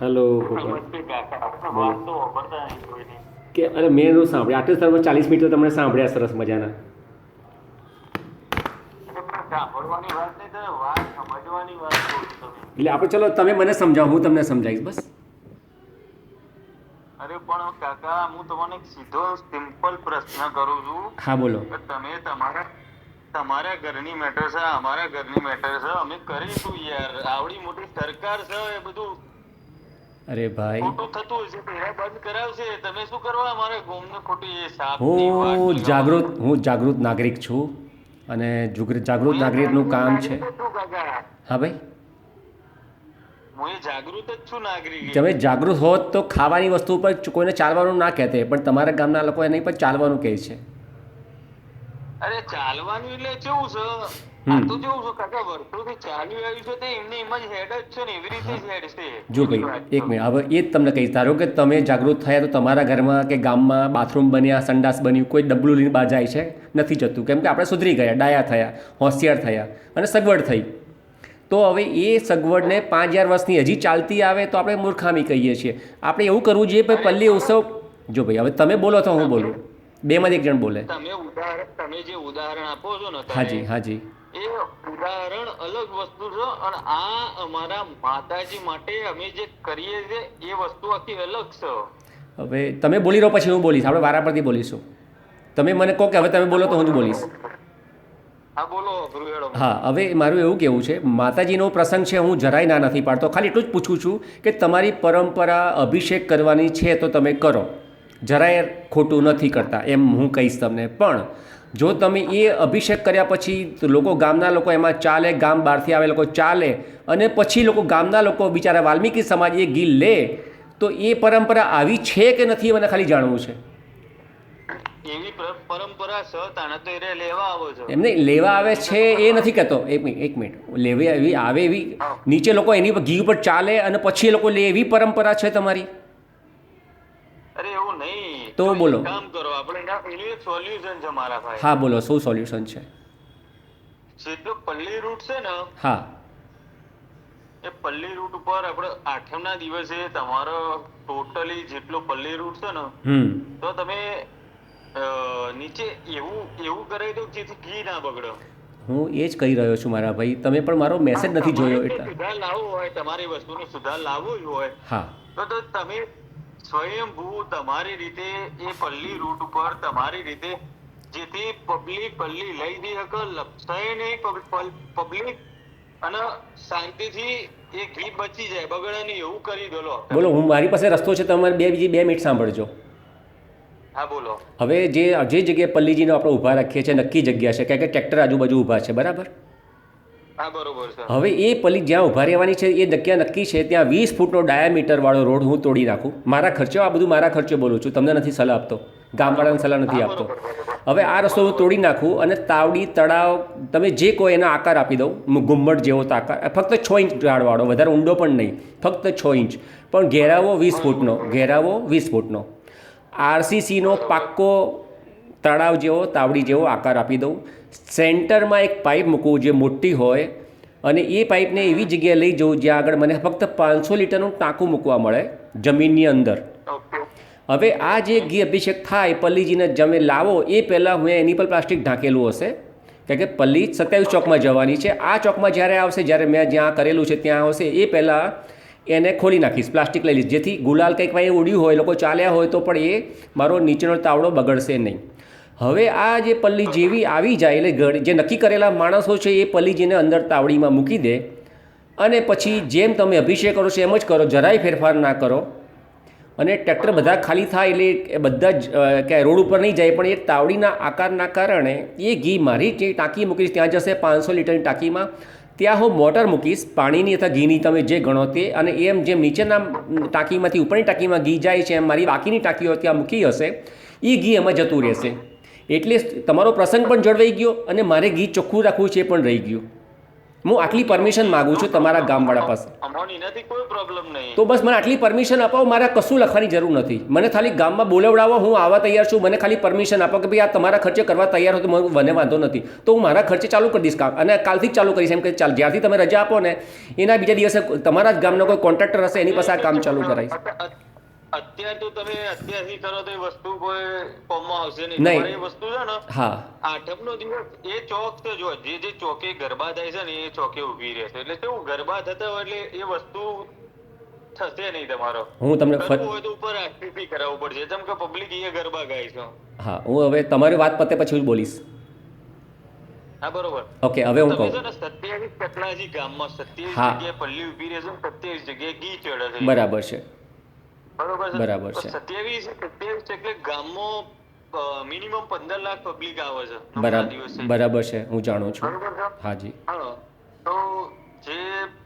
Hello કે અરે મેં એનું સાંભળ્યું. આટલું તમે ચાલીસ મિનિટ તો તમને સાંભળ્યા સરસ મજાના. એટલે આપણે ચલો તમે મને સમજાવો હું તમને સમજાવીશ બસ. અરે પણ કાકા હું તમને સીધો સિમ્પલ પ્રશ્ન કરું છું. હા બોલો. તમે તમારા તમારા ઘરની મેટર છે અમારા ઘરની મેટર છે અમે કરીશું યાર. આવડી મોટી સરકાર છે એ બધું અરે ભાઈ. હું જાગૃત હું જાગૃત નાગરિક છું અને જાગૃત નાગરિકનું કામ છે. હું ભાઈ. હું જાગૃત છું નાગરિક. તમે જાગૃત હોત તો ખાવાની વસ્તુ ઉપર કોઈને ચાલવાનું ના કહેતે પણ તમારા ગામના લોકો એની પર ચાલવાનું કહે છે. અરે ચાલવાનું એટલે કેવું છે. આ તો કેવું છે કાકા વર્ષોથી ચાલ્યું આવ્યું છે તે એમની એમ જ હેડ જ છે ને એવી રીતે જ હેડ છે. જો ભાઈ એક મિનિટ હવે એ જ તમને કહીશ. ધારો કે તમે જાગૃત થયા તો તમારા ઘરમાં કે ગામમાં બાથરૂમ બન્યા સંડાસ બન્યું કોઈ ડબલું લઈને બહાર જાય છે? નથી જતું. કેમ કે આપણે સુધરી ગયા ડાયા થયા હોશિયાર થયા અને સગવડ થઈ. તો હવે એ સગવડને પાંચ હજાર વર્ષની હજી ચાલતી આવે તો આપણે મૂર્ખામી કહીએ છીએ. આપણે એવું કરવું જોઈએ ભાઈ પલ્લી ઉત્સવ જો ભાઈ હવે તમે બોલો તો હું બોલું. બેમાંથી એક જણ બોલે. તમે ઉદાહરણ તમે જે ઉદાહરણ આપો છો ને હાજી હાજી. એ ઉદાહરણ અલગ વસ્તુ છે અને આ અમારા માતાજી માટે અમે જે કરીએ છીએ એ વસ્તુ આખી અલગ છે. હવે તમે બોલી રહો પછી હું બોલીશ. આપણે વારા પરથી બોલીશું. તમે મને કહો કે હવે તમે બોલો તો હું જ બોલીશ. હા બોલો હા હવે મારું એવું કહેવું છે માતાજીનો પ્રસંગ છે હું જરાય ના નથી પાડતો. ખાલી એટલું જ પૂછું છું કે તમારી પરંપરા અભિષેક કરવાની છે તો તમે કરો. જરાય ખોટું નથી કરતા એમ હું કહીશ તમને. પણ જો તમે એ અભિષેક કર્યા પછી લોકો ગામના લોકો એમાં ચાલે ગામ બહારથી આવે લોકો ચાલે અને પછી લોકો ગામના લોકો બિચારા વાલ્મીકી સમાજ એ ગીલ લે તો એ પરંપરા આવી છે કે નથી એ મને ખાલી જાણવું છે? એવી પરંપરા તો એને લેવા આવો છો. એમને લેવા આવે છે એ નથી કહેતો. એક મિનિટ એક મિનિટ. લેવી એવી આવે એવી. નીચે લોકો એની પર ઘી ઉપર ચાલે અને પછી એ લોકો લે એવી પરંપરા છે તમારી? તો બોલો. કામ કરો આપણે સોલ્યુશન છે મારા ભાઈ. હા બોલો શું સોલ્યુશન છે? સીધો પલ્લી રૂટ છે ને હા. એ પલ્લી રૂટ ઉપર આપણે આઠમના દિવસે તમારો ટોટલી જેટલો પલ્લી રૂટ છે ને તો તમે નીચે એવું એવું કરાવી દો જેથી ઘી ના બગડે. હું એ જ કહી રહ્યો છું મારા ભાઈ. તમે પણ મારો મેસેજ નથી જોયો એટલે. સુધાર લાવવો હોય તમારી વસ્તુનો સુધાર લાવવો જ હોય. હા. તો તમે સ્વયંભૂ તમારી રીતે એ પલ્લી રૂટ ઉપર તમારી રીતે જેથી પબ્લિક પલ્લી લઈ દઈ હક લપસાય નહીં પબ્લિક અને શાંતિથી એ ઘી બચી જાય. બગડે નહીં એવું કરી દો બોલો હું મારી પાસે રસ્તો છે તમારે બે બીજી બે મિનિટ સાંભળજો. હા બોલો. હવે જે જે જગ્યાએ પલ્લીજીને આપણે ઊભા રાખીએ છીએ નક્કી જગ્યા છે કે કે ટ્રેક્ટર આજુબાજુ ઊભા છે બરાબર? હવે એ પલી જ્યાં ઊભા રહેવાની છે એ જગ્યા નક્કી છે ત્યાં વીસ ફૂટનો ડાયામીટરવાળો રોડ હું તોડી નાખું. મારા ખર્ચે આ બધું મારા ખર્ચે બોલું છું. તમને નથી સલાહ આપતો. ગામવાળાને સલાહ નથી આપતો. હવે આ રસ્તો હું તોડી નાખું અને તાવડી તળાવ તમે જે કહો એનો આકાર આપી દઉં ગુમ્મટ જેવો આકાર ફક્ત છ ઇંચ ગાળવાળો વધારે ઊંડો પણ નહીં. ફક્ત છ ઇંચ. પણ ઘેરાવો વીસ ફૂટનો ઘેરાવો વીસ ફૂટનો. આરસીસીનો પાક્કો તળાવ જેવો તાવડી જેવો આકાર આપી દઉં. સેન્ટરમાં એક પાઇપ મૂકવું જે મોટી હોય અને એ પાઇપને એવી જગ્યાએ લઈ જવું જ્યાં આગળ મને ફક્ત પાંચસો લીટરનું ટાંકું મૂકવા મળે જમીનની અંદર. હવે આ જે ઘી અભિષેક થાય પલ્લીજીને જમે લાવો એ પહેલાં હું એની પર પ્લાસ્ટિક ઢાંકેલું હશે. કારણ કે પલ્લી સત્યાવીસ ચોકમાં જવાની છે. આ ચોકમાં જ્યારે આવશે જ્યારે મેં જ્યાં કરેલું છે ત્યાં આવશે એ પહેલાં એને ખોલી નાખીશ પ્લાસ્ટિક લઈ લઈશ. જેથી ગુલાલ કંઈક ભાઈ ઉડ્યું હોય લોકો ચાલ્યા હોય તો પણ એ મારો નીચેનો તાવડો બગડશે નહીં. હવે આ જે પલ્લી જેવી આવી જાય, એટલે જે નક્કી કરેલા માણસો છે, એ પલ્લીજીને અંદર તાવડીમાં મૂકી દે. અને પછી જેમ તમે અભિષેક કરો છો, એમ જ કરો, જરાય ફેરફાર ના કરો. અને ટ્રેક્ટર બધા ખાલી થાય, એટલે એ બધા જ ક્યાંય રોડ ઉપર નહીં જાય, પણ એ તાવડીના આકારના કારણે એ ઘી મારી જે ટાંકી મૂકીશ, ત્યાં જશે પાંચસો લીટરની ટાંકીમાં. ત્યાં હું મોટર મૂકીશ, પાણીની અથવા ઘીની તમે જે ગણો તે, અને એમ જેમ નીચેના ટાંકીમાંથી ઉપરની ટાંકીમાં ઘી જાય છે, એમ મારી બાકીની ટાંકીઓ ત્યાં મૂકી હશે એ ઘી એમાં જતું રહેશે. એટલે તમારો પ્રસંગ પણ જળવાઈ ગયો અને મારે ગીત ચોખ્ખું રાખવું છે એ પણ રહી ગયું. હું આટલી પરમિશન માગું છું તમારા ગામવાળા પાસે. તો બસ મને આટલી પરમિશન આપો મારે કશું લખવાની જરૂર નથી. મને ખાલી ગામમાં બોલાવડાવો હું આવવા તૈયાર છું મને ખાલી પરમિશન આપો કે ભાઈ આ તમારા ખર્ચે કરવા તૈયાર હો તો મને મને વાંધો નથી. તો હું મારા ખર્ચે ચાલુ કરી દઈશ કામ. અને કાલથી જ ચાલુ કરીશ એમ કે ચાલ જ્યારથી તમે રજા આપો ને એના બીજા દિવસે તમારા જ ગામનો કોઈ કોન્ટ્રાક્ટર હશે એની પાસે આ કામ ચાલુ કરાવીશ. અત્યાર તો તમે અત્યારથી કરો તો એ વસ્તુ કોઈ કોમમાં આવશે નહીં. તમારે એ વસ્તુ છે ને હા. આઠમનો દિવસ એ ચોક તો જો જે જે ચોકે ગરબા થાય છે ને એ ચોકે ઊભી રહેશે. એટલે કેવું ગરબા થતા હોય એટલે એ વસ્તુ થશે નહીં તમારો. હું તમને હોય તો ઉપર આરટીપી કરાવવું પડશે. જેમ કે પબ્લિક એ ગરબા ગાય છે. હા હું હવે તમારી વાત પતે પછી બોલીશ. હા બરોબર. ઓકે હવે હું તમે કહું. સત્યાવીસ કટલાજી ગામમાં સત્યાવીસ જગ્યાએ પલ્લી ઊભી રહેશે સત્યાવીસ જગ્યાએ ઘી ચડે છે. બરાબર છે. બરોબર છે. બરાબર છે. સત્યાવીસ સત્યાવીસ એટલે ગામમાં મિનિમમ પંદર લાખ પબ્લિક આવે છે. બરાબર બરાબર છે હું જાણું છું. હાજી તો જે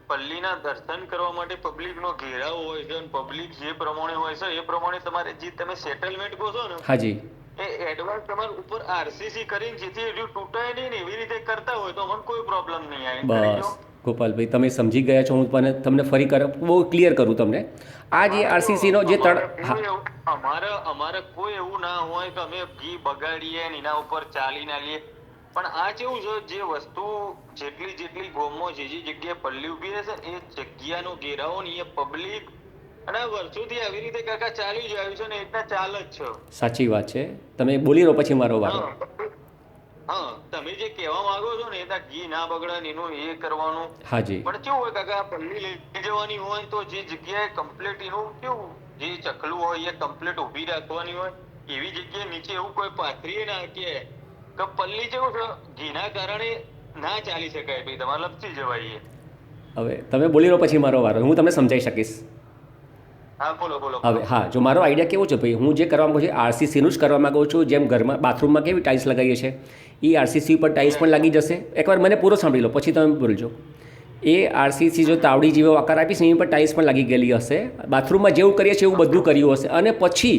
પલ્લીના દર્શન કરવા માટે પબ્લિક નો ઘેરાવ હોય છે અને પબ્લિક જે પ્રમાણે હોય છે એ પ્રમાણે તમારે જે તમે સેટલમેન્ટ કહો છો ને હાજી એ એડવાન્સ તમારે ઉપર આરસીસી કરીને જેથી એટલું તૂટાય નહીં ને એવી રીતે કરતા હોય તો મને કોઈ પ્રોબ્લેમ નહીં આવે. બસ. ગોપાલભાઈ તમે સમજી ગયા છો હું પણ તમને ફરી કર બહુ ક્લિયર કરું તમને. આ જે આરસીસીનો જે તળ અમારે અમારે અમારે કોઈ એવું ના હોય કે અમે ઘી બગાડીએ ને એના ઉપર ચાલી ના લઈએ. પણ આ કેવું છે જે વસ્તુ જેટલી જેટલી ગોમો જે જે જગ્યાએ પલ્લી ઊભી રહેશે એ જગ્યાનો ઘેરાવો ને એ પબ્લિક અને વર્ષોથી આવી રીતે કાકા ચાલી જ આવ્યું છે ને એટલા ચાલ જ છે. સાચી વાત છે. તમે બોલી રહો પછી મારો વારો. હા. તમે જે કહેવા માંગો છો ને એ ત્યાં ઘી ના બગડે એનું એ કરવાનું. હાજી. પણ કેવું હોય કાકા પલ્લી લઈ જવાની હોય તો જે જગ્યાએ કમ્પ્લીટ એનું કેવું? જે ચકલું હોય એ કમ્પ્લીટ ઊભી રાખવાની હોય. એવી જગ્યાએ નીચે એવું કોઈ પાથરીએ ના કે કે પલ્લી જેવું છે? ઘીના કારણે ના ચાલી શકાય ભાઈ તમારે લપસી જવાય હવે તમે બોલી રહો પછી મારો વારો. હું તમને સમજાવી શકીશ. હા બોલો બોલો. હવે હા જો મારો આઈડિયા કેવો છે ભાઈ? હું જે કરવા માગું છું આરસીસીનું જ કરવા માગું છું જેમ ઘરમાં બાથરૂમમાં કેવી ટાઇલ્સ લગાવીએ છીએ? એ આરસીસી ઉપર ટાઇલ્સ પણ લાગી જશે. એકવાર મને પૂરો સાંભળી લો, પછી તમે બોલજો. એ આરસીસી જો તાવડી જેવો આકાર આપીશ એની પર ટાઇલ્સ પણ લાગી ગયેલી હશે. બાથરૂમમાં જેવું કરીએ છીએ એવું બધું કર્યું હશે. અને પછી,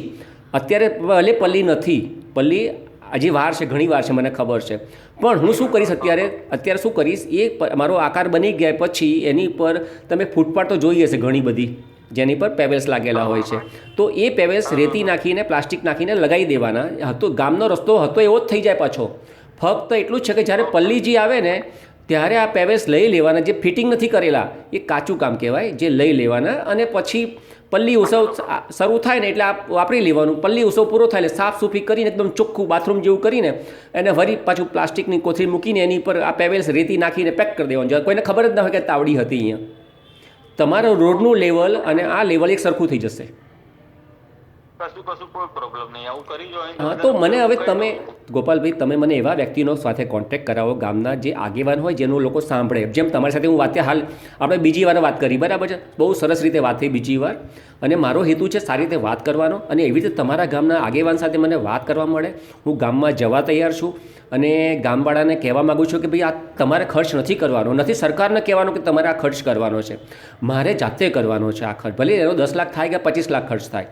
અત્યારે ભલે પલ્લી નથી, પલ્લી હજી વાર છે, ઘણી વાર છે, મને ખબર છે. પણ હું શું કરીશ અત્યારે? અત્યારે શું કરીશ? એ મારો આકાર બની ગયા પછી એની પર તમે ફૂટપાથ તો જોઈ હશે ઘણી બધી, જેની પર પેવેલ્સ લાગેલા હોય છે. તો એ પેવેલ્સ રેતી નાખીને, પ્લાસ્ટિક નાખીને લગાવી દેવાના. હતો ગામનો રસ્તો હતો, એવો જ થઈ જાય પાછો. ફક્ત એટલું જ છે કે જ્યારે પલ્લીજી આવે ને, ત્યારે આ પેવેલ્સ લઈ લેવાના, જે ફિટિંગ નથી કરેલા, એ કાચું કામ કહેવાય, જે લઈ લેવાના, અને પછી પલ્લી ઉત્સવ શરૂ થાય ને એટલે આ વાપરી લેવાનું. પલ્લી ઉત્સવ પૂરો થાય એટલે સાફ સૂફી કરીને, એકદમ ચોખ્ખું બાથરૂમ જેવું કરીને, એને વરી પાછું પ્લાસ્ટિકની કોથળી મૂકીને એની પર આ પેવેલ્સ રેતી નાખીને પેક કરી દેવાનું. જ્યારે કોઈને ખબર જ ન હોય કે તાવડી હતી અહીંયા. તમારો રોડનું લેવલ અને આ લેવલ એક સરખું થઈ જશે. કશું કશું કોઈ પ્રોબ્લેમ નહીં. આવું કરી જો હા, તો મને હવે તમે, ગોપાલભાઈ, તમે મને એવા વ્યક્તિનો સાથે કોન્ટેક્ટ કરાવો ગામના જે આગેવાન હોય, જેનું લોકો સાંભળે. જેમ તમારી સાથે હું વાત હાલ આપણે બીજી વાર વાત કરી, બરાબર છે? બહુ સરસ રીતે વાત થઈ બીજી વાર. અને મારો હેતુ છે સારી રીતે વાત કરવાનો અને એવી રીતે તમારા ગામના આગેવાન સાથે મને વાત કરવા મળે. હું ગામમાં જવા તૈયાર છું અને ગામવાળાને કહેવા માગું છું કે ભાઈ, આ તમારે ખર્ચ નથી કરવાનો. નથી સરકારને કહેવાનો કે તમારે આ ખર્ચ કરવાનો છે. મારે જાતે કરવાનો છે આ ખર્ચ. ભલે એનો દસ લાખ થાય કે પચીસ લાખ ખર્ચ થાય.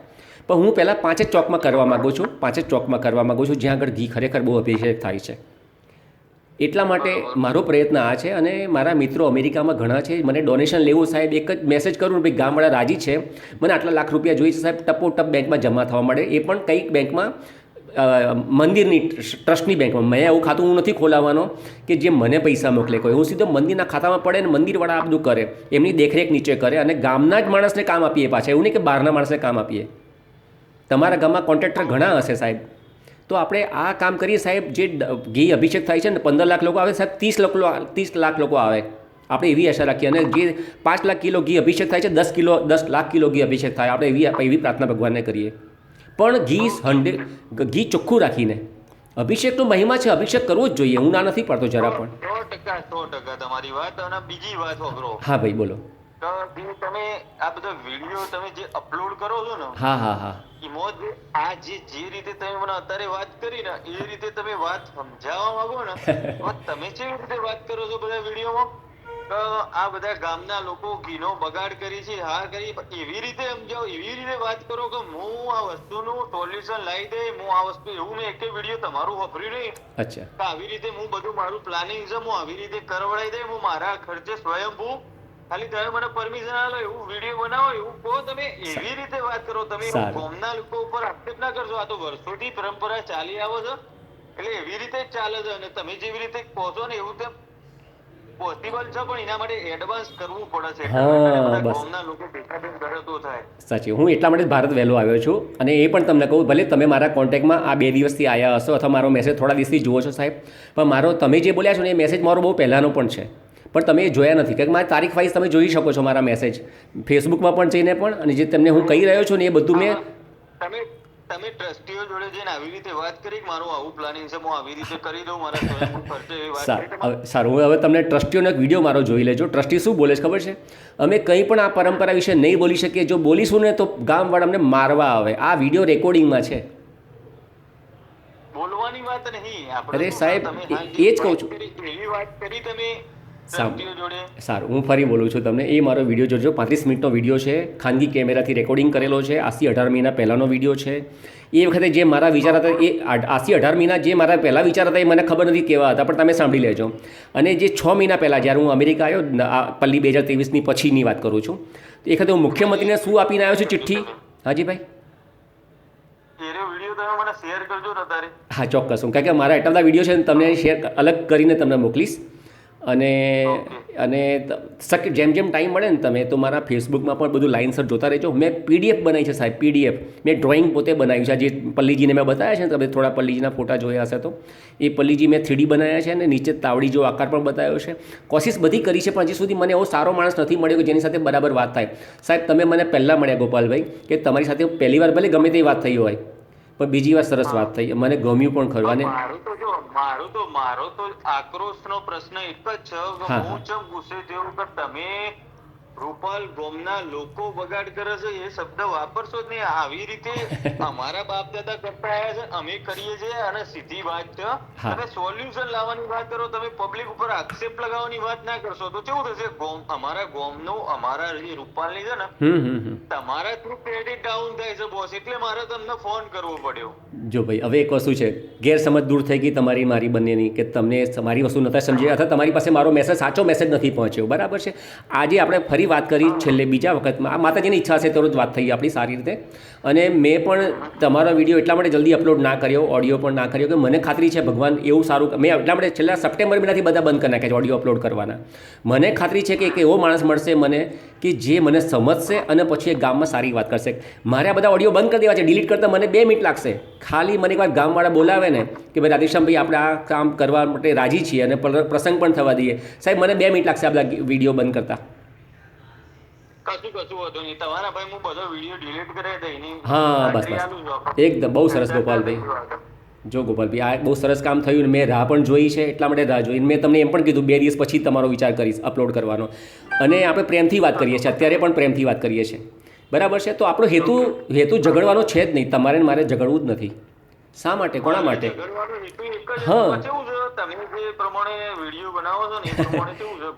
પણ હું પહેલાં પાંચ જ ચોકમાં કરવા માગું છું પાંચ જ ચોકમાં કરવા માગું છું, જ્યાં આગળ ઘી ખરેખર બહુ અભિષેક થાય છે. એટલા માટે મારો પ્રયત્ન આ છે અને મારા મિત્રો અમેરિકામાં ઘણા છે, મને ડોનેશન લેવું સાહેબ, એક જ મેસેજ કરું ભાઈ, ગામવાળા રાજી છે. મને આટલા લાખ રૂપિયા જોઈએ છે સાહેબ, ટપો ટપ બેંકમાં જમા થવા મળે એ પણ કંઈક બેંકમાં મંદિરની ટ્રસ્ટની બેંકમાં. મેં એવું ખાતું હું નથી ખોલાવવાનો કે જે મને પૈસા મોકલે કોઈ. હું સીધો મંદિરના ખાતામાં પડે અને મંદિરવાળા આ બધું કરે. એમની દેખરેખ નીચે કરે અને ગામના જ માણસને કામ આપીએ પાછા. એવું નહીં કે બહારના માણસને કામ આપીએ. તમારા ગામમાં કોન્ટ્રાક્ટર ઘણા હશે સાહેબ. તો આપણે આ કામ કરીએ સાહેબ જે ઘી અભિષેક થાય છે ને પંદર લાખ લોકો આવે સાહેબ ત્રીસ લોકો ત્રીસ લાખ લોકો આવે. આપણે એવી આશા રાખીએ અને જે પાંચ લાખ કિલો ઘી અભિષેક થાય છે દસ કિલો દસ લાખ કિલો ઘી અભિષેક થાય. આપણે એવી એવી પ્રાર્થના ભગવાનને કરીએ. પણ ઘી હંડ્રેડ ઘી ચોખ્ખું રાખીને. અભિષેકનો મહિમા છે અભિષેક કરવો જ જોઈએ. હું ના નથી પડતો જરા પણ. સો ટકા સો ટકા તમારી વાત અને બીજી વાત હા ભાઈ બોલો. જે તમે આ બધા વીડિયો તમે જે અપલોડ કરો છો ને હા હા હા. એમાં જે આ જે જે રીતે તમે મને અત્યારે વાત કરી ને એ રીતે તમે વાત સમજાવવા માંગો ને તો તમે કેવી રીતે વાત કરો છો બધા વિડીયોમાં કે આ બધા ગામના લોકો ઘીનો બગાડ કરી છે હા કરી એવી રીતે સમજાવો એવી રીતે વાત કરો કે હું આ વસ્તુનું સોલ્યુશન લાવી દે હું આ વસ્તુ એવું મેં એક વીડિયો તમારું વાપર્યું નહીં. અચ્છા. આવી રીતે હું બધું મારું પ્લાનિંગ છે હું આવી રીતે કરવડાવી દે હું મારા ખર્ચે સ્વયંભૂ ખાલી તમે મને પરમિશન આલો એવું વીડિયો બનાવો એવું કહો તમે એવી રીતે વાત કરો તમે. ગોમના લોકો ઉપર આક્ષેપ ના કરશો. આ તો વર્ષોથી પરંપરા ચાલી આવો છો. એટલે એવી રીતે જ ચાલે છે અને તમે જેવી રીતે કહો છો ને એવું તેમ પોસિબલ છે પણ એના માટે એડવાન્સ કરવું પડે છે. હા, બસ. લોકો ભેગા થાય. સાચી. હું એટલા માટે ભારત વહેલો આવ્યો છું અને એ પણ તમને કહું ભલે તમે મારા કોન્ટેક્ટમાં આ બે દિવસથી આવ્યા હશો અથવા મારો મેસેજ થોડા દિવસથી જુઓ છો સાહેબ પણ મારો તમે જે બોલ્યા છો ને એ મેસેજ મારો બહુ પહેલાંનો પણ છે. પણ તમે એ જોયા નથી. કારણ કે મારી તારીખ વાઇઝ તમે જોઈ શકો છો મારા મેસેજ ફેસબુકમાં પણ જઈને પણ અને જે તમને હું કહી રહ્યો છું ને એ બધું મેં તમે તમે ટ્રસ્ટીઓ જોડે જઈને આવી રીતે વાત કરી મારું આવું પ્લાનિંગ છે હું આવી રીતે કરી દઉં મારા સારું હવે સારું હવે તમને ટ્રસ્ટીઓનો એક વીડિયો મારો જોઈ લેજો. ટ્રસ્ટી શું બોલે છે ખબર છે? અમે કંઈ પણ આ પરંપરા વિશે નહીં બોલી શકીએ. જો બોલીશું ને તો ગામવાળા અમને મારવા આવે. આ વીડિયો રેકોર્ડિંગમાં છે. બોલવાની વાત નહીં. અરે સાહેબ, એ- જે કહું છું. એવી વાત કરી તમે સારું હું ફરી બોલું છું તમને. એ મારો વીડિયો જોજો. પાંત્રીસ મિનિટનો વીડિયો છે. ખાનગી કેમેરાથી રેકોર્ડિંગ કરેલો છે. આસી અઢાર મહિના પહેલાંનો વીડિયો છે. એ વખતે જે મારા વિચાર હતા એ આ- આસી અઢાર મહિના જે મારા પહેલાં વિચાર હતા એ મને ખબર નથી કેવા હતા પણ તમે સાંભળી લેજો. અને જે છ મહિના પહેલાં જ્યારે હું અમેરિકા આવ્યો આ પલ્લી બે હજાર ત્રેવીસની પછીની વાત કરું છું. તો એ વખતે હું મુખ્યમંત્રીને શું આપીને આવ્યો છું ચિઠ્ઠી? હાજી ભાઈ? હા ચોક્કસ. હું કારણ કે મારા એટલા બધા વીડિયો છે તમને શેર અલગ કરીને તમને મોકલીશ. અને અને શક્ય જેમ જેમ ટાઈમ મળે ને તમે તો મારા ફેસબુકમાં પણ બધું લાઇનસર જોતા રહેજો. મેં પીડીએફ બનાવી છે સાહેબ પીડીએફ મેં ડ્રોઈંગ પોતે બનાવ્યું છે. આ જે પલ્લીજીને મેં બતાવ્યા છે ને તમે થોડા પલ્લીજીના ફોટા જોયા હશે તો. એ પલ્લીજી મેં થ્રીડી બનાવ્યા છે અને નીચે તાવડી જો આકાર પણ બતાવ્યો છે. કોશિશ બધી કરી છે પણ હજી સુધી મને એવો સારો માણસ નથી મળ્યો કે જેની સાથે બરાબર વાત થાય. સાહેબ તમે મને પહેલાં મળ્યા ગોપાલભાઈ કે તમારી સાથે પહેલી વાર ભલે ગમે તે વાત થઈ હોય. પણ બીજી વાર સરસ વાત થઈ. મને ગમ્યું પણ ખરું. અને મારું તો જો મારું તો મારો તો આક્રોશનો પ્રશ્ન એક જ છે. હા, ચમ ગુસ્સે થયો? કે તમે રૂપાલ ગોમના લોકો બગાડ કરે છે એ શબ્દ વાપરશો જ નહીં. આવી રીતે અમારા બાપ દાદા કરતા આવ્યા છે અમે કરીએ છીએ અને સીધી વાત છે. અને સોલ્યુશન લાવવાની વાત કરો તમે પબ્લિક ઉપર આક્ષેપ લગાવવાની વાત ના કરશો તો કેવું થશે? ગોમ અમારા ગોમનું અમારા જે રૂપાલની છે ને તમારા થ્રુ ક્રેડિટ ડાઉન થાય છે બોસ એટલે મારે તમને ફોન કરવો પડ્યો. જો ભાઈ હવે એક વસ્તુ છે ગેરસમજ દૂર થઈ ગઈ તમારી મારી બંનેની કે તમને તમારી વસ્તુ નતા સમજી અથવા તમારી પાસે મારો મેસેજ સાચો મેસેજ નથી પહોંચ્યો. બરાબર છે? આજે આપણે ફરી વાત કરી છેલ્લે બીજા વખતમાં. આ માતાજીની ઈચ્છા છે તો જ વાત થઈ આપણી સારી રીતે. અને મેં પણ તમારો વીડિયો એટલા માટે જલ્દી અપલોડ ના કર્યો, ઓડિયો પણ ના કર્યો કે મને ખાતરી છે ભગવાન એવું સારું મેં એટલા માટે છેલ્લા સપ્ટેમ્બર મહિનાથી બધા બંધ કરી નાખ્યા છે ઓડિયો અપલોડ કરવાના. મને ખાતરી છે કે એક એવો માણસ મળશે મને કે જે મને સમજશે અને પછી એ ગામમાં સારી વાત કરશે. મારે આ બધા ઓડિયો બંધ કરી દેવા છે, ડિલીટ કરતાં મને બે મિનિટ લાગશે. ખાલી મને એકવાર ગામવાળા બોલાવે ને કે ભાઈ રાધેશ્યામભાઈ, આપણે આ કામ કરવા માટે રાજી છીએ અને પ્રસંગ પણ થવા દઈએ. સાહેબ, મને બે મિનિટ લાગશે આ બધા વીડિયો બંધ કરતા. કશું કશું હતું નહીં. તમારા ભાઈ હું બધો વીડિયો ડિલીટ કરે દઈ હા, બસ, બસ. એકદમ બહુ સરસ ગોપાલભાઈ. જો ગોપાલભાઈ આ બહુ સરસ કામ થયું ને મેં રાહ પણ જોઈ છે એટલા માટે રાહ જોઈ. મેં તમને એમ પણ કીધું બે દિવસ પછી તમારો વિચાર કરીશ અપલોડ કરવાનો. અને આપણે પ્રેમથી વાત કરીએ છીએ અત્યારે પણ પ્રેમથી વાત કરીએ છીએ. બરાબર છે? તો આપણો હેતુ હેતુ ઝઘડવાનો છે જ નહીં. તમારે ને મારે ઝઘડવું જ નથી. શા માટે? કોના માટે? હા. તમે જે પ્રમાણે વીડિયો બનાવો છો ને એ પ્રમાણે કેવું છે?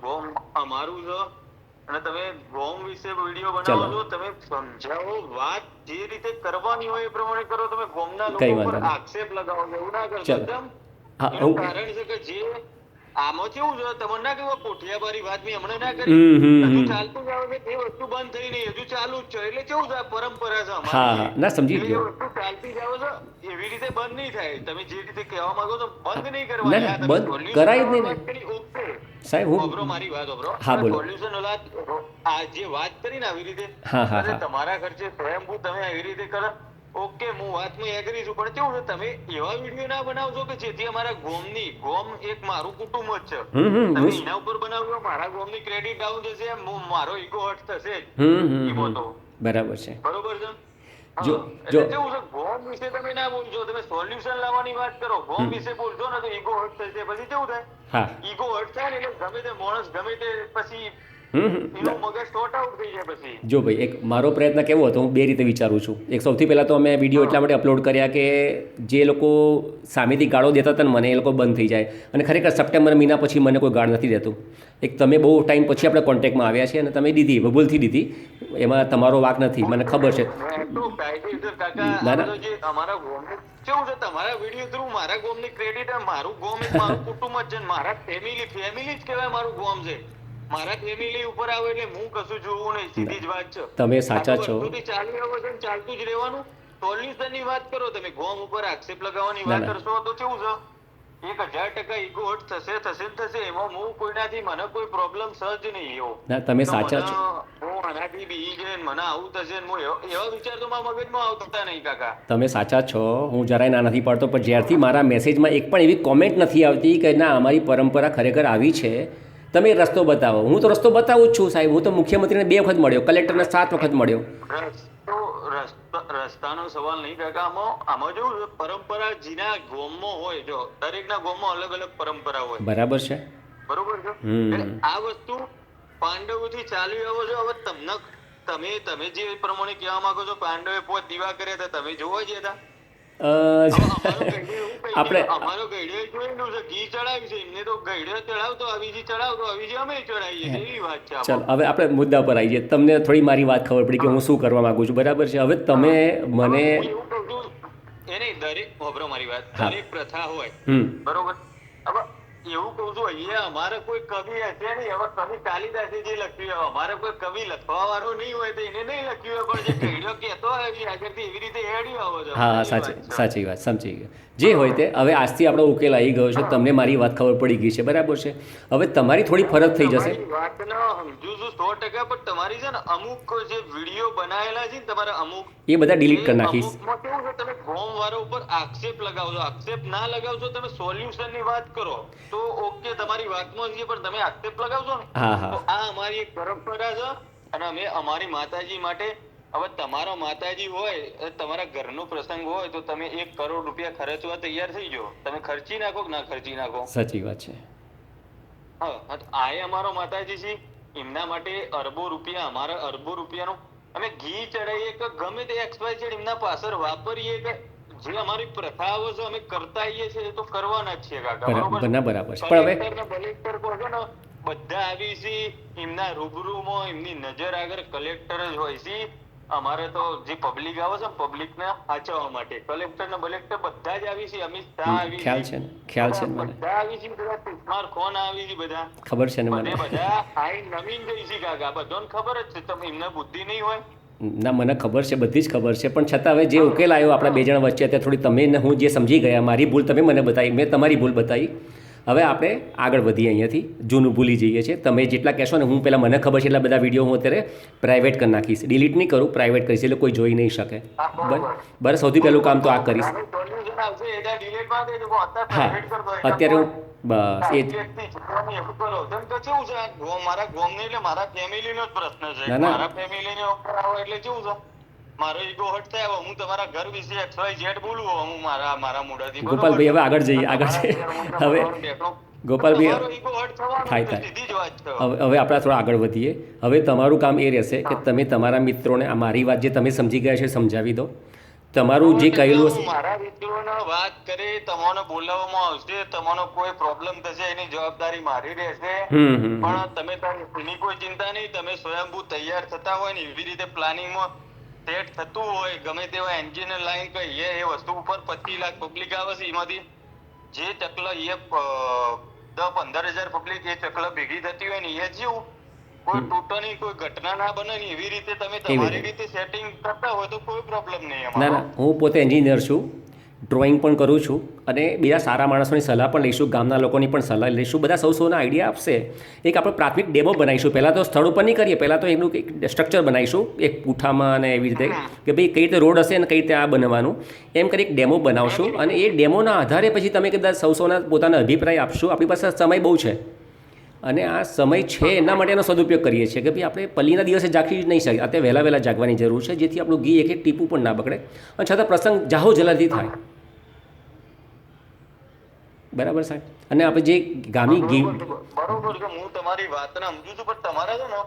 અમારું છે. અને તમે ગોમ વિશે વીડિયો બનાવો છો તમે સમજાવો વાત જે રીતે કરવાની હોય એ પ્રમાણે કરો. તમે ગોમના લોકો પર આક્ષેપ લગાવો એવું ના કરશો એકદમ એનું કારણ છે કે જે આમાં કેવું છે તમને ના કેવા કોઠિયાબારી વાત મેં હમણાં ના કરી. હજુ ચાલતું જ આવે છે એ વસ્તુ બંધ થઈ નહીં હજુ ચાલુ જ છે. એટલે કેવું છે પરંપરા છે હા, હા. ના, સમજી ગયો. વસ્તુ ચાલતી જાવ છો એવી રીતે બંધ નહીં થાય. તમે જે રીતે કહેવા માંગો છો બંધ નહીં કરવા કરવાની. બંધ કરાય જ નહીં ને. વાત કરી, okay. સાહેબ હું સાંભળો મારી વાત સાંભળો. હા, બોલો. સોલ્યુશન ઓલા આ જે વાત કરી ને આવી રીતે હા, હા, હા. તમારા ખર્ચે સ્વયંભૂ તમે આવી રીતે કરો ઓકે હું વાતમાં એગ્રી છું પણ કેવું છે તમે એવા વીડિયો ના બનાવજો કે જેથી અમારા ગોમની ગોમ એક મારું કુટુંબ જ છે તમે એના ઉપર બનાવજો મારા ગોમની ક્રેડિટ ડાઉન જશે મારો ઈગો હર્ટ થશે જ. ઈગો તો બરાબર છે બરોબર છે. જો- એટલે જો- કેવું છે ગોમ વિશે તમે ના બોલજો તમે સોલ્યુશન લાવવાની વાત કરો. ગોમ વિશે બોલજો ને તો ઈગો હર્ટ થશે. પછી કેવું થાય. હા. ઈગો હર્ટ થાય ને એટલે ગમે તે માણસ ગમે તે પછી જો ભાઈ એક મારો પ્રયત્ન કેવો હતો હું બે રીતે વિચારું છું. એક સૌથી પહેલાં તો અમે વીડિયો એટલા માટે અપલોડ કર્યા કે જે લોકો સામેથી ગાળો દેતા હતા ને મને એ લોકો બંધ થઈ જાય. અને ખરેખર સપ્ટેમ્બર મહિના પછી મને કોઈ ગાળ નથી દેતું. એક તમે બહુ ટાઈમ પછી આપણે કોન્ટેક્ટમાં આવ્યા છે અને તમે દીધી ભૂલથી દીધી. એમાં તમારો વાક નથી મને ખબર છે. ના, ના. બધો જે અમારા ગોમનું કેવું છે તમારા વીડિયો થ્રુ મારા ગોમની ક્રેડિટ મારું ગોમ મારું કુટુંબ જ છે મારા ફેમિલી ફેમિલી જ કહેવાય મારું ગોમ છે. મારા ફેમિલી ઉપર આવે એટલે હું કશું જોવું નહીં સીધી જ વાત છે. તમે સાચા છો. ચાલી રહ્યો છે ચાલતું જ રહેવાનું. સોલ્યુશનની વાત કરો તમે ગોમ ઉપર આક્ષેપ લગાવવાની વાત કરશો તો કેવું છે? એક હજાર ટકા હટ થશે થશે થશે એમાં હું કોઈનાથી મને કોઈ પ્રોબ્લેમ સહજ નહીં એવો ના તમે સાચા છો. હું આનાથી બીજી છે મને આવું થશે હું એવા એવા વિચાર તો મારા મગજમાં આવતા નહીં કાકા. તમે સાચા છો. હું જરાય ના નથી પાડતો પણ જ્યારથી મારા મેસેજમાં એક પણ એવી કોમેન્ટ નથી આવતી કે ના અમારી પરંપરા ખરેખર આવી છે તમે રસ્તો બતાવો. હું તો રસ્તો બતાવું જ છું સાહેબ. હું તો મુખ્યમંત્રીને બે વખત મળ્યો કલેક્ટરને સાત વખત મળ્યો. રસ્તો રસ્તા રસ્તાનો સવાલ નહીં કાકા. આમાં આમાં જો પરંપરા જેના ગોમમાં હોય જો દરેકના ગોમમાં અલગ અલગ પરંપરા હોય. બરાબર છે. બરોબર છે? આ વસ્તુ પાંડવોથી ચાલી આવો છો હવે તમને તમે તમે જે પ્રમાણે કહેવા માંગો છો પાંડવે પોત દીવા કર્યા હતા તમે જોવા ગયા હતા? આપણે આપણે અમારો ગઈડે જોયેલું છે ઘી ચડાવ્યું છે એમને તો ગઈડો ચડાવતો આવીજી ચડાવતો આવીજી અમે ચડાવીએ એવી વાત છે ચાલો હવે આપણે મુદ્દા પર આવીએ. તમને થોડી મારી વાત ખબર પડી કે હું શું કરવા માંગુ છું. બરાબર છે? હવે તમે મને એને દરેક હોભળો મારી વાત દરેક પ્રથા હોય. બરોબર? એવું કહું છું અહીંયા અમારે કોઈ કવિ હશે નહીં. હવે કવિ કાલિદાસે જે લખ્યું હોય અમારે કોઈ કવિ લખવા વાળો નહીં હોય તો એને નહીં લખ્યું હોય. પણ જે કઈડો કહેતો હોય એવી આગળથી એવી રીતે હેડ્યું આવો છો. હા સાચી સાચી વાત સમજી ગયો. જે હોય તે હવે આજથી આપણો ઉકેલ આવી ગયો છે. તમને મારી વાત ખબર પડી ગઈ છે બરાબર છે? હવે તમારી થોડી ફરક થઈ જશે. સમજુ છું સો ટકા પણ તમારી છે ને અમુક જે વીડિયો બનાવેલા છે ને તમારા અમુક એ બધા ડિલીટ કરી નાખીશ. તમે ફોર્મ વાળા ઉપર આક્ષેપ લગાવજો. આક્ષેપ ના લગાવજો તમે સોલ્યુશનની વાત કરો. તો ઓકે તમારી વાતમાં છે પણ તમે આક્ષેપ લગાવશો ને? તો આ અમારી એક પરંપરા છે અને અમે અમારી માતાજી માટે હવે તમારા માતાજી હોય તમારા ઘરનો પ્રસંગ હોય તો તમે એક કરોડ રૂપિયા ખર્ચવા તૈયાર થઈ જાઓ. તમે ખર્ચી નાખો કે ના ખર્ચી નાખો? સાચી વાત છે. હા હા, તો આ અમારો માતાજી છે. એમના માટે અરબો રૂપિયા અમારા અરબો રૂપિયાનો. અમે ઘી ચડાવીએ કે ગમે તે એક્સપાયર છે એમના પાછળ વાપરીએ કે જે અમારી પ્રથાઓ છે અમે કરતા આવીએ છીએ એ તો કરવાના જ છીએ કાકા બરાબર? ના બરાબર. છે પણ હવે કલેક્ટર કહો છો ને બધા આવી છે એમના રૂબરૂમાં એમની નજર આગળ કલેક્ટર જ હોય છે. અમારે તો જે પબ્લિક આવે છે પબ્લિક ને સાચવવા માટે. કલેક્ટર ને બલેક્ટર બધા જ આવી છે અમિત શાહ આવી ખ્યાલ છે. ખ્યાલ છે મને? બધા આવી છે બધા તુષાર ખોન આવી છે બધા. ખબર છે ને મને? બધા આઈ નવીન ગઈ છે કાકા. બધાને ખબર જ છે તમે એમને બુદ્ધિ નહીં હોય. ના, મને ખબર છે, બધી જ ખબર છે, પણ છતાં હવે જે ઉકેલ આવ્યો આપણા બે જણા વચ્ચે અત્યારે થોડી તમે ને હું જે સમજી ગયા, મારી ભૂલ તમે મને બતાવી, મેં તમારી ભૂલ બતાવી. હવે આપણે આગળ વધીએ અહીંયાથી. જૂનું ભૂલી જઈએ છીએ. તમે જેટલા કહેશો ને હું પહેલાં મને ખબર છે એટલા બધા વીડિયો હું અત્યારે પ્રાઇવેટ કરી નાખીશ. ડિલીટ નહીં કરું પ્રાઇવેટ કરીશ એટલે કોઈ જોઈ નહીં શકે. બરાબર. સૌથી પહેલું કામ તો આ કરીશ. હા અત્યારે હું બસ એ મારા ગોમને એટલે મારા family નો જ પ્રશ્ન છે. મારા family ને ઉપર આવો એટલે કેવું છે, મારો ઈગો થાય. હવે હું તમારા ઘર વિશે XYZ બોલું હું મારા મારા મોઢાથી. ગોપાલભાઈ, હવે આગળ જઈએ, આગળ જઈએ. હવે તમારો. ગોપાલભાઈ, તમારો થાય, થાય. છે. હવે હવે આપણે થોડા આગળ વધીએ હવે તમારું કામ એ રહેશે કે તમે તમારા મિત્રોને આ મારી વાત જે તમે સમજી ગયા છે સમજાવી દો તમારું જે કહેલું હશે મારા મિત્રોને વાત કરે તમને બોલાવવામાં આવશે તમારો કોઈ પ્રોબ્લેમ થશે એની જવાબદારી મારી રહેશે. પણ તમે એની કોઈ ચિંતા નહીં તમે સ્વયંભૂ તૈયાર થતા હોય ને એવી રીતે પ્લાનિંગમાં સેટ થતું હોય ગમે તેવા એન્જિનિયર લાઈન કહીએ એ વસ્તુ ઉપર પચીસ લાખ પબ્લિક આવે છે એમાંથી. જે ચકલ એ દસ પંદર હજાર પબ્લિક એ ચકલ ભેગી થતી હોય ને એ જેવું. કોઈ તૂટે નહીં કોઈ ઘટના ના બને ને એવી રીતે તમે તમારી રીતે. સેટિંગ કરતા હોય તો કોઈ પ્રોબ્લેમ નહીં ના ના હું પોતે એન્જિનિયર છું. ડ્રોઈંગ પણ કરું છું અને બીજા સારા માણસોની સલાહ પણ લઈશું ગામના લોકોની પણ સલાહ લઈશું બધા સૌ સૌના આઈડિયા આપશે. એક આપણે પ્રાથમિક ડેમો બનાવીશું. પહેલાં તો સ્થળ ઉપર નહીં કરીએ પહેલાં તો એનું એક સ્ટ્રક્ચર બનાવીશું એક પૂઠામાં અને એવી રીતે કે ભાઈ કઈ રીતે રોડ હશે અને કઈ રીતે આ બનવાનું. એમ કરી એક ડેમો બનાવશું અને એ ડેમોના આધારે પછી તમે કદાચ સૌ સૌના પોતાના અભિપ્રાય આપશો. આપણી પાસે સમય બહુ છે. અને આ સમય છે એના માટે એનો સદુપયોગ કરીએ છીએ કે ભાઈ આપણે પલ્લીના દિવસે જાગી જ નહીં શકીએ. અત્યારે વહેલા વહેલા જાગવાની જરૂર છે જેથી આપણું ઘી એક એક ટીપું પણ ના બગડે. અને છતાં પ્રસંગ જાહો જલાથી થાય. બરાબર સાહેબ? અને આપણે જે ગામી ઘી બરોબર છે, હું તમારી વાતને સમજુ છું પણ તમારે છે ને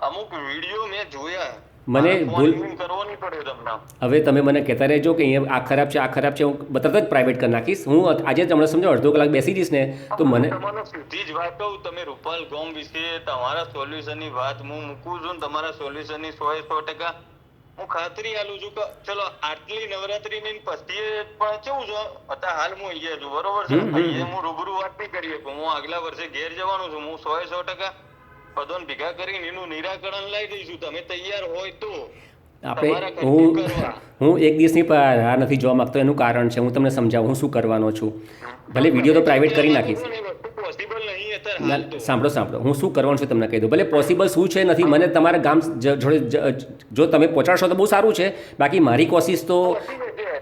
અમુક વીડિયો મેં જોયા મને ભૂલ- in કરવો નહીં પડે તમને હવે તમે મને કહેતા રહેજો કે અહીંયા આ ખરાબ છે આ ખરાબ છે હું તરત જ પ્રાઇવેટ કરી નાખીશ. હું આજે તમને સમજો અડધો કલાક બેસી જઈશ ને તો મને સીધી જ વાત કહું તમે રૂપાલ ગોમ વિશે તમારા સોલ્યુશનની વાત હું મૂકું છું તમારા સોલ્યુશનની સો સો ટકા હું ખાતરી આલું છું કે ચલો આટલી નવરાત્રી ની પછી પણ કેવું છે અત્યારે હાલ હું અહીંયા છું બરોબર છે. અહીંયા હું રૂબરૂ વાત નહીં કરી શકું હું આગલા વર્ષે ઘેર જવાનું છું હું સો સો ટકા બધાને ભેગા કરીને એનું નિરાકરણ લાવી દઈશું. તમે તૈયાર હોય તો આપણે હું હું એક દિવસની રાહ નથી જોવા માંગતો એનું કારણ છે હું તમને સમજાવું હું શું કરવાનો છું? ભલે વીડિયો તો પ્રાઇવેટ કરી નાખીશ. સાંભળો સાંભળો. હું શું કરવાનું છું તમને કહી દઉં. ભલે પોસિબલ શું છે નથી મને તમારા ગામ જોડે જો તમે પહોંચાડશો તો બહુ સારું છે. બાકી મારી કોશિશ તો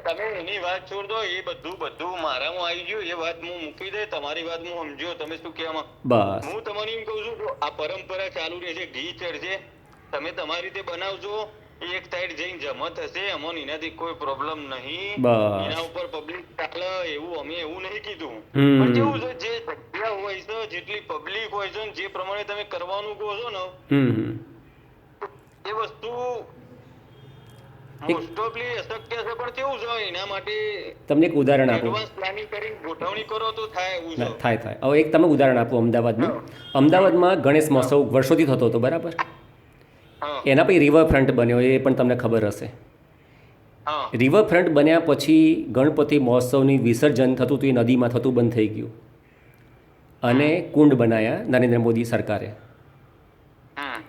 તમે એની વાત છોડ દો એ બધું બધું મારામાં આવી ગયું એ વાત હું મૂકી દે તમારી વાત હું સમજ્યો તમે શું કહેવા બસ. હું તમને એમ કહું છું આ પરંપરા ચાલુ રહેશે ઘી ચડશે. તમે તમારી રીતે બનાવજો એક સાઈડ જઈને જમા થશે અમોન એનાથી કોઈ પ્રોબ્લેમ નહીં. એના ઉપર પબ્લિક ચાલે એવું અમે એવું નહીં કીધું. પણ કેવું છે જે જગ્યા હોય છે જેટલી પબ્લિક હોય છે જે પ્રમાણે તમે કરવાનું કહો છો ને. એ વસ્તુ મોસ્ટ ઓફલી અશક્ય છે પણ કેવું છે એના માટે તમને એક ઉદાહરણ આપો. પ્લાનિંગ કરીને ગોઠવણી કરો તો થાય એવું થાય થાય. હવે એક તમે ઉદાહરણ આપો અમદાવાદનું. અમદાવાદમાં ગણેશ મહોત્સવ વર્ષોથી થતો હતો બરાબર? એના પછી રિવરફ્રન્ટ બન્યો એ પણ તમને ખબર હશે. રિવરફ્રન્ટ બન્યા પછી ગણપતિ મહોત્સવની વિસર્જન થતું હતું એ નદીમાં થતું બંધ થઈ ગયું. અને કુંડ બનાવ્યા નરેન્દ્ર મોદી સરકારે.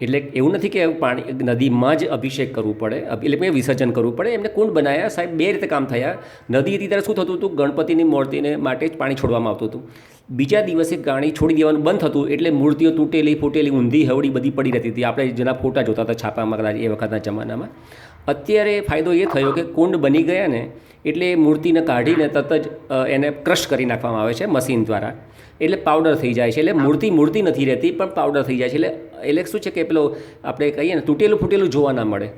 એટલે એવું નથી કે પાણી નદીમાં જ અભિષેક કરવું પડે એટલે કે વિસર્જન કરવું પડે એમને કુંડ બનાવ્યા સાહેબ બે રીતે કામ થયા. નદી હતી ત્યારે શું થતું હતું? ગણપતિની મૂર્તિને માટે જ પાણી છોડવામાં આવતું હતું. બીજા દિવસે પાણી છોડી દેવાનું બંધ થતું એટલે મૂર્તિઓ તૂટેલી ફૂટેલી ઊંધી હવડી બધી પડી રહેતી હતી. આપણે જેના ફોટા જોતા હતા છાપામાં કદાચ એ વખતના જમાનામાં. અત્યારે ફાયદો એ થયો કે કુંડ બની ગયા ને એટલે એ મૂર્તિને કાઢીને તરત જ એને ક્રશ કરી નાખવામાં આવે છે મશીન દ્વારા. એટલે પાવડર થઈ જાય છે. એટલે મૂર્તિ મૂર્તિ નથી રહેતી, પણ પાવડર થઈ જાય છે. એટલે એટલે શું છે કે પેલો આપણે કહીએ ને, તૂટેલું ફૂટેલું જોવા ના મળે.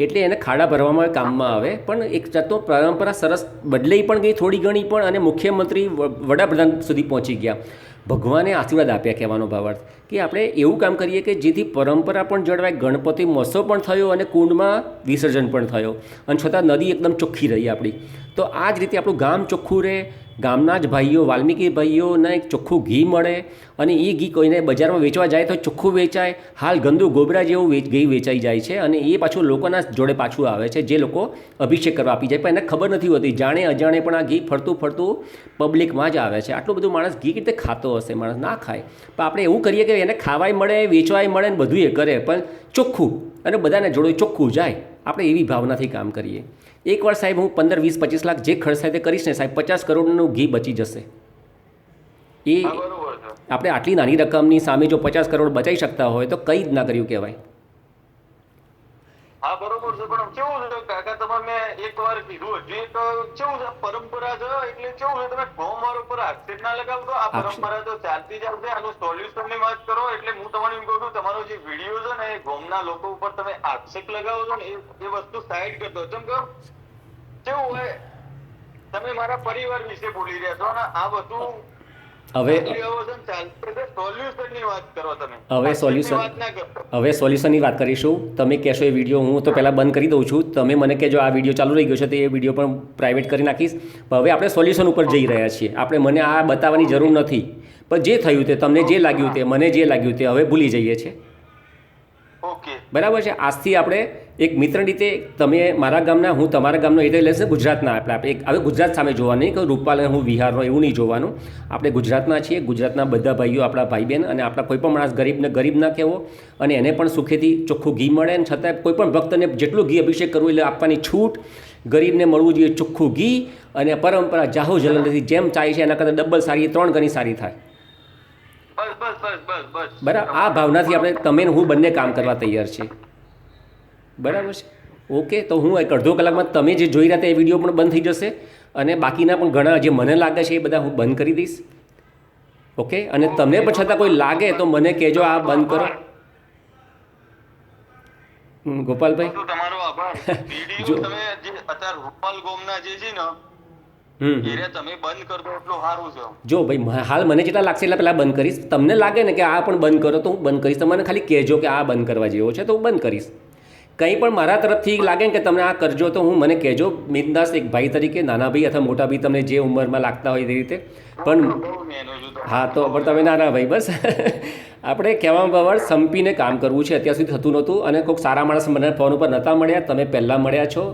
એટલે એને ખાડા ભરવામાં કામમાં આવે. પણ એક જાતનો પરંપરા સરસ બદલાઈ પણ ગઈ થોડી ઘણી, પણ અને મુખ્યમંત્રી વડાપ્રધાન સુધી પહોંચી ગયા. ભગવાને આશીર્વાદ આપ્યા કહેવાનો ભાવાર્થ કે આપણે એવું કામ કરીએ કે જેથી પરંપરા પણ જળવાય, ગણપતિ મહોત્સવ પણ થયો અને કુંડમાં વિસર્જન પણ થયો. અને છતાં નદી એકદમ ચોખ્ખી રહી આપણી. તો આ જ રીતે આપણું ગામ ચોખ્ખું રહે ગામના જ ભાઈઓ, વાલ્મીકી ભાઈઓને એક ચોખ્ખું ઘી મળે અને એ ઘી કોઈને બજારમાં વેચવા જાય તો ચોખ્ખું વેચાય. હાલ ગંદુ ગોબરા જેવું ઘી વેચાઈ જાય છે અને એ પાછું લોકોના જોડે પાછું આવે છે જે લોકો અભિષેક કરવા આપી જાય. પણ એને ખબર નથી હોતી. જાણે અજાણે પણ આ ઘી ફરતું ફરતું પબ્લિકમાં જ આવે છે. આટલું બધું માણસ ઘી રીતે ખાતો હશે. માણસ ના ખાય. પણ આપણે એવું કરીએ કે એને ખાવાય મળે, વેચવાય મળે ને બધું એ કરે. પણ ચોખ્ખું અને બધાને જોડે ચોખ્ખું જાય. આપણે એવી ભાવનાથી કામ કરીએ. એકવાર સાહેબ હું પંદર વીસ પચીસ લાખ જે ખર્ચ થાય તે કરીશ ને સાહેબ પચાસ કરોડનું ઘી બચી જશે. એ આપણે આટલી નાની રકમની સામે જો પચાસ કરોડ બચાવી શકતા હોય તો કંઈ જ ના કર્યું કહેવાય? હા બરોબર છે. પણ કેવું છે કાકા તમારે મેં એક વાર કીધું હજી એક કેવું છે પરંપરા છે એટલે કેવું છે તમે ગોમાર ઉપર આક્ષેપ ના લગાવતો? આ પરંપરા તો ચાલતી જ આવશે આનું સોલ્યુશનની વાત કરો એટલે હું તમને એમ કહું છું તમારો જે વીડિયો છે ને એ ગોમના લોકો ઉપર તમે આક્ષેપ લગાવો છો ને એ એ વસ્તુ સાઈડ કરતો કેમ કે કેવું હોય તમે મારા પરિવાર વિશે બોલી રહ્યા છો અને આ બધું હવે સોલ્યુશન હવે solution- આક્ષેપની વાત ના કરતો હવે સોલ્યુશનની વાત કરીશું. તમે કહેશો એ વીડિયો હું તો પહેલાં બંધ કરી દઉં છું. તમે મને કહેજો આ વીડિયો ચાલુ રહી ગયો છે તો એ વીડિયો પણ પ્રાઇવેટ કરી નાખીશ. પણ હવે આપણે સોલ્યુશન ઉપર જઈ રહ્યા છીએ. આપણે મને આ બતાવવાની જરૂર નથી. પણ જે થયું તે તમને જે લાગ્યું તે મને જે લાગ્યું તે હવે ભૂલી જઈએ છીએ. બરાબર છે? આજથી આપણે એક મિત્ર રીતે તમે મારા ગામના હું તમારા ગામનો એટલે લેશે ગુજરાતના આપણે આપણે એક હવે ગુજરાત સામે જોવાનું કે રૂપાલ હું બિહારનો એવું નહીં જોવાનું. આપણે ગુજરાતના છીએ ગુજરાતના બધા ભાઈઓ આપણા ભાઈ બહેન અને આપણા કોઈ પણ માણસ ગરીબને ગરીબ ના કહેવો અને એને પણ સુખેથી ચોખ્ખું ઘી મળે અને છતાં કોઈ પણ ભક્તને જેટલું ઘી અભિષેક કરવું એટલે આપવાની છૂટ. ગરીબને મળવું જોઈએ ચોખ્ખું ઘી અને પરંપરા જાહો જલનથી જેમ ચાય છે એના કરતાં ડબલ સારી ત્રણ ગણી સારી થાય. બરાબર? આ ભાવનાથી આપણે તમે હું બંને કામ કરવા તૈયાર છીએ. બરાબર છે? ઓકે તો હું એક અડધો કલાકમાં તમે જે જોઈ રહ્યા એ વીડિયો પણ બંધ થઈ જશે અને બાકીના પણ ઘણા જે મને લાગે છે એ બધા હું બંધ કરી દઈશ. ઓકે અને તમને પણ છતાં કોઈ લાગે તો મને કહેજો આ બંધ કરો. ગોપાલભાઈ? તો તમારો આભાર. જો- તમે જે અત્યારે રૂપાલ ગોમના જે છે ને હમ, હમ. તમે બંધ કરો દો એટલું સારું છે. જો ભાઈ હાલ મને જેટલા લાગશે એટલા પહેલાં બંધ કરીશ. તમને લાગે ને કે આ પણ બંધ કરો તો હું બંધ કરીશ. તમને ખાલી કહેજો કે આ બંધ કરવા જેવો છે તો હું બંધ કરીશ. કંઈ પણ મારા તરફથી લાગે ને કે તમે આ કરજો તો હું મને કહેજો. મિતદાસ એક ભાઈ તરીકે નાના ભાઈ અથવા મોટા ભાઈ તમને જે ઉંમરમાં લાગતા હોય તે રીતે. પણ. હા તો. પણ તમે નાના ભાઈ બસ. આપણે કહેવામાં બરાબર સંપીને કામ કરવું છે. અત્યાર સુધી થતું નહોતું અને કોઈક સારા માણસ મને ફોન ઉપર નહોતા મળ્યા. તમે પહેલાં મળ્યા છો.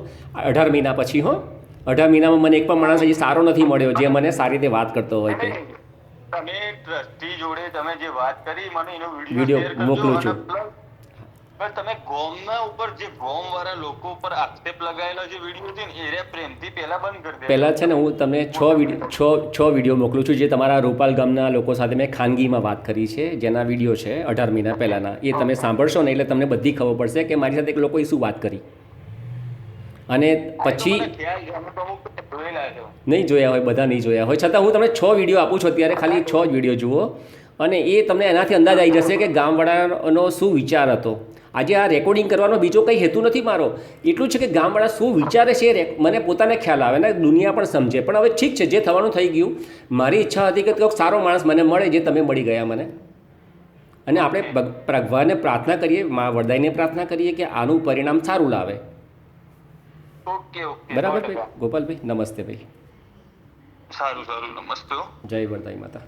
અઢાર મહિના પછી હો. અઢાર મહિનામાં મને એક પણ માણસ હજી સારો નથી મળ્યો જે મને સારી રીતે વાત કરતો હોય કે તમે ટ્રસ્ટી જોડે તમે જે વાત કરી મને એનો વીડિયો મોકલું છું. પણ તમે ગોમના ઉપર જે ગોમ વાળા લોકો ઉપર આક્ષેપ લગાયેલો જે વીડિયો છે ને એ પ્રેમથી પહેલા બંધ કરી દે પહેલાં છે ને હું તમને છ વીડિયો છ છ વીડિયો મોકલું છું જે તમારા રૂપાલ ગામના લોકો સાથે મેં ખાનગીમાં વાત કરી છે જેના વીડિયો છે અઢાર મહિના પહેલાંના. એ તમે સાંભળશો ને એટલે તમને બધી ખબર પડશે કે મારી સાથે એક લોકોએ શું વાત કરી. અને પછી નહીં જોયા હોય બધા નહીં જોયા હોય. છતાં હું તમને છ વીડિયો આપું છું અત્યારે ખાલી છ જ વીડિયો જુઓ. અને એ તમને એનાથી અંદાજ આવી જશે કે ગામવાળાનો શું વિચાર હતો. આજે આ રેકોર્ડિંગ કરવાનો બીજો કંઈ હેતુ નથી મારો. એટલું છે કે ગામવાળા શું વિચારે છે એ મને પોતાને ખ્યાલ આવે ને દુનિયા પણ સમજે. પણ હવે ઠીક છે જે થવાનું થઈ ગયું મારી ઈચ્છા હતી કે કોઈક સારો માણસ મને મળે જે તમે મળી ગયા મને. અને આપણે ભગ- ભગવાનને પ્રાર્થના કરીએ મા વરદાઈને પ્રાર્થના કરીએ કે આનું પરિણામ સારું લાવે. બરાબર ભાઈ? ગોપાલભાઈ નમસ્તે ભાઈ. સારું સારું. નમસ્તે જય વરદાઈ માતા.